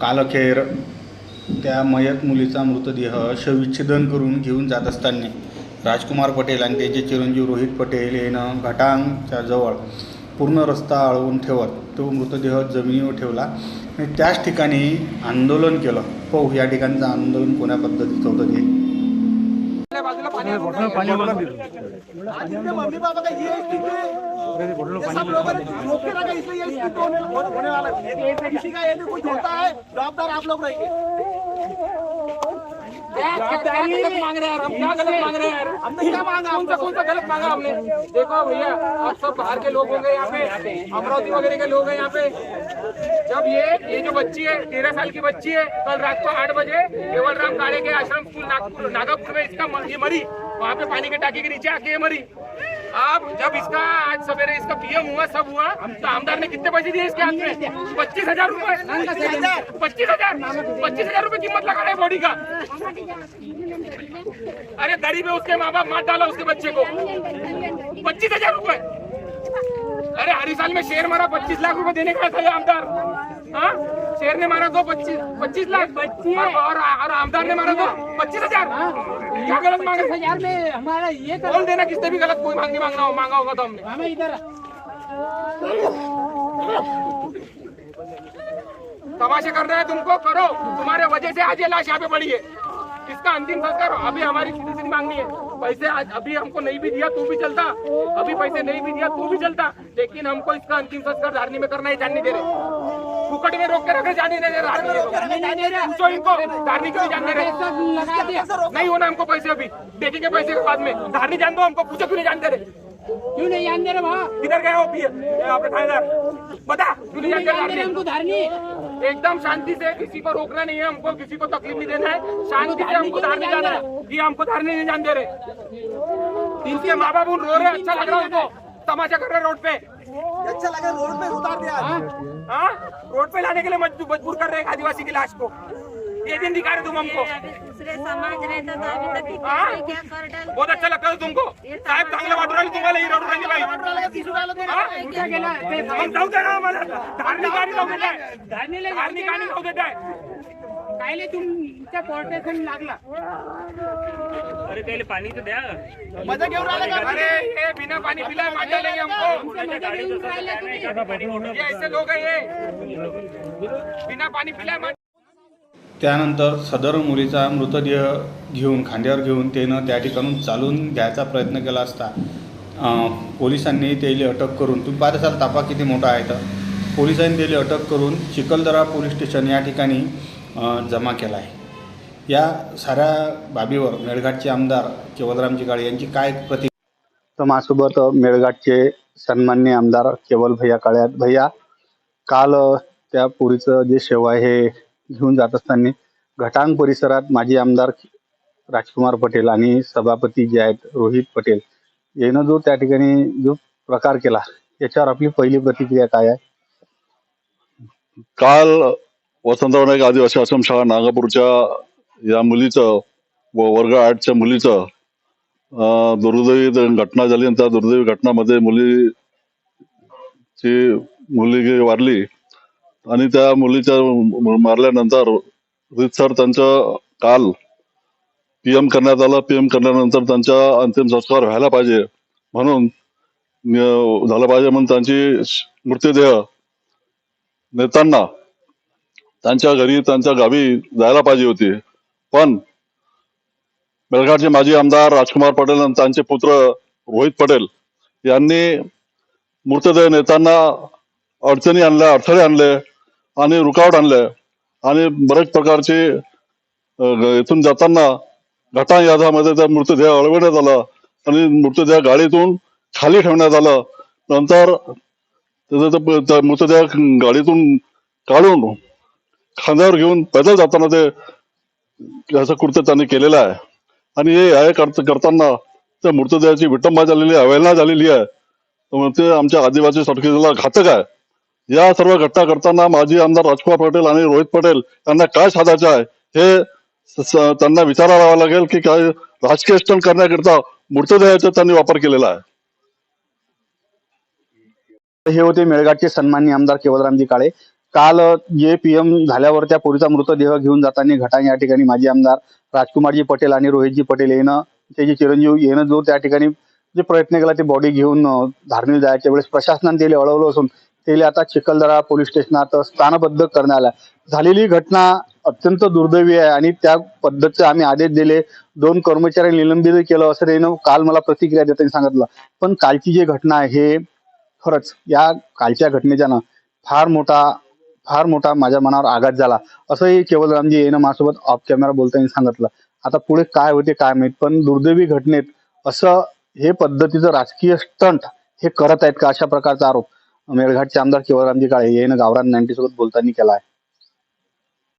कालखेर त्या मयत मुलीचा मृतदेह शविच्छेदन करून घेऊन जात असताना राजकुमार पटेल आणि त्याचे चिरंजीव रोहित पटेल यानं घटांगच्या जवळ पूर्ण रस्ता अळवून ठेवत तो मृतदेह जमिनीवर ठेवला आणि त्याच ठिकाणी आंदोलन केलं. पाहू या ठिकाणचं आंदोलन कोण्या पद्धतीचं होतं ते? सब लोगों ने रोक के रखा इसलिए ये स्थिति होने होने वाला है किसी का यदि कुछ होता है जवाबदार आप लोग रहेंगे क्या क्या गलत मांग रहे हैं हम क्या गलत मांग रहे हैं हमने क्या मांगा कौन सा कौन सा गलत मांगा हमने? देखो भैया आप सब बाहर के लोग होंगे यहाँ पे। अमरावती वगैरह के लोग हैं यहाँ पे। जब ये ये जो बच्ची है तेरह साल की बच्ची है कल रात को आठ बजे केवल राम काले के आश्रम स्कूल नागपुर नागपुर में इसका ये मरी। वहाँ पे पानी के टाकी के नीचे आके ये मरी। अब जब इसका आज सवेरे इसका पीएम हुआ सब हुआ तो आमदार ने कितने पैसे दिए इसके हाथ में? पच्चीस हजार रूपए। पच्चीस हजार। पच्चीस हजार रूपए कीमत लगा रहे बॉडी का। अरे गरीब है उसके माँ बाप मार डाला उसके बच्चे को। पच्चीस हजार रूपए। अरे हर साल में शेर मारा पच्चीस लाख रूपए देने का था आमदार। शेर ने मारा तो पच्चीस पच्चीस लाख. और, और, और आमदार ने मारा तो पच्चीस हजार. क्या गलत मांगे? हजार में हमारा ये बोल देना किसने भी गलत कोई मांग नहीं मांगना हो मांगा होगा तो हमने। हमें इधर तमाशे कर रहे हैं तुमको करो। तुम्हारे वजह से आज ये लाश यहाँ पे पड़ी है। इसका अंतिम संस्कार अभी हमारी सिटीजन मांगनी है। पैसे आज अभी हमको नहीं भी दिया, तू भी चलता। अभी पैसे नहीं भी दिया, तू भी चलता। लेकिन हमको इसका अंतिम संस्कार धारणी में करना ही जानने दे रहे फुकट में रोक के रखे जाने दे जान दे। रहे नहीं होना हमको पैसे अभी। देखेंगे पैसे के बाद में। धारणी जान दो हमको, पूछो क्यों नहीं जानते रहे? क्यों नहीं जान दे रहे वहाँ? किधर गए हो आपने थानेदार बता। क्यों नहीं जान दे रहे हमको धारनी एकदम शांति से किसी को रोकना नहीं है हमको किसी को तकलीफ़ नहीं देना है। शांति से हमको धारने जाना है। ये हमको धारने नहीं जान दे रहे। इनके माँ बाप उन रो रहे अच्छा लग रहा है उनको। तमाशा कर रहे हैं रोड पे। अच्छा लगा रोड पे उतार दिया। हाँ? रोड पे लाने के लिए मजबूर मजबूर कर रहे हैं आदिवासी की लाश को। ये दिन दिखा रहे तुम हमको। दूसरे समाज रहता तो अभी तक कितना हाँ? है, क्या कर डाल बहुत अच्छा लगता है तुमको। साहेब चांगलं वाटू राहिले तुम्हाला ही रोड बाई हाँ? ते मग जाऊ द्या ना आम्हाला धार्मिक आणि जाऊ देत आहे धार्मिक दे आणि. जाऊ देत आहे कायले तुमच्या पोर्टेशन लागला। मजा घेऊन राहिले का? अरे ये बिना डालेंगे हमको। मजा राहिला तुम्ही. ये ऐसे लोग हैं ये। बिना पानी पिलाए मार त्यानंतर सदर मुलीचा मृतदेह घेऊन खांद्यावर घेऊन त्यानं त्या ठिकाणून चालून घ्यायचा प्रयत्न केला असता पोलिसांनी त्याला अटक करून तुम्ही पाहत असाल तापा किती मोठा आहे तर पोलिसांनी त्याला अटक करून चिखलदरा पोलीस स्टेशन या ठिकाणी जमा केला आहे. या साऱ्या बाबीवर मेळघाटचे आमदार केवलरामजी काळे यांची काय प्रति तर माझ्यासोबत मेळघाटचे सन्मान्य आमदार केवल भैया काळे भैया काल त्या पुरीचं जे शेव आहे घेऊन जात असताना घटांग परिसरात माजी आमदार राजकुमार पटेल आणि सभापती जे आहेत रोहित पटेल यानं जो त्या ठिकाणी जो प्रकार केला याच्यावर आपली पहिली प्रतिक्रिया काय आहे? काल वसंतराव नाईक आदिवासी आश्रमशाळा नागापूरच्या या मुलीचं व वर्ग आठच्या मुलीचं दुर्दैवी घटना झाली आणि त्या दुर्दैवी घटनामध्ये मुलीची मुलगी वारली. आणि त्या मुलीच्या मारल्यानंतर रितसर त्यांचं काल पीएम करण्यात आलं. पीएम करण्यानंतर त्यांचा अंतिम संस्कार व्हायला पाहिजे म्हणून झालं पाहिजे म्हणून त्यांची मृत्यूदेह मृतदेह नेताना त्यांच्या घरी त्यांच्या गावी जायला पाहिजे होती. पण बेळघाटचे माजी आमदार राजकुमार पटेल आणि त्यांचे पुत्र रोहित पटेल यांनी मृतदेह नेताना अडचणी आणल्या अडथळे आणले. आणि रुकावट आणलं आणि बरेच प्रकारचे इथून जाताना घटा यादामध्ये त्या मृतदेह अडवण्यात आला आणि मृतदेह गाडीतून खाली ठेवण्यात आलं. नंतर त्याचा त्या मृतदेह गाडीतून काढून खांद्यावर घेऊन पैदल जाताना ते असं कृत्य त्यांनी केलेलं आहे. आणि हे हे करत करताना त्या मृतदेहाची विटंबा झालेली आहे अवहेलना झालेली आहे. ते आमच्या आदिवासी संस्कृतीला घातक आहे. या सर्व घटना करताना माजी आमदार राजकुमार पटेल आणि रोहित पटेल यांना काय साधायचं आहे? हे त्यांना स- त्यांना लागेल की काय राजकीय स्टंट करण्याकरिता मृतदेहाचा त्यांनी वापर केलेला आहे. हे होते मेळघाटचे सन्मान्य आमदार केवलरामजी काळे. काल जे पीएम झाल्यावर त्या पोरीचा मृतदेह घेऊन जाताना घटाने या ठिकाणी माजी आमदार राजकुमारजी पटेल आणि रोहितजी पटेल येणं त्याचे चिरंजीव येणं जो त्या ठिकाणी जे प्रयत्न केला ते बॉडी घेऊन धार्मिक जायच्या वेळेस प्रशासनाने त्याला अडवलं असून त्याला आता चिखलदरा पोलीस स्टेशनात स्थानबद्ध करण्यात आला झालेली घटना अत्यंत दुर्दैवी आहे आणि त्या पद्धतीचे आम्ही आदेश दिले. दोन कर्मचारी निलंबित केलं असं त्यानं काल मला प्रतिक्रिया देताना सांगितलं. पण कालची जी घटना आहे हे खरंच या कालच्या घटनेच्या ना फार मोठा फार मोठा माझ्या मनावर आघात झाला. असंही केवलरामजी येणं माझ्यासोबत ऑफ कॅमेरा बोलताना सांगितलं. आता पुढे काय होते काय माहीत पण दुर्दैवी घटनेत असं हे पद्धतीचं राजकीय स्टंट हे करत आहेत का अशा प्रकारचा आरोप? मेळघाटचे आमदार शिवरामजी काळे यानं गावरान नाईन्टी सोबत बोलताना केला आहे.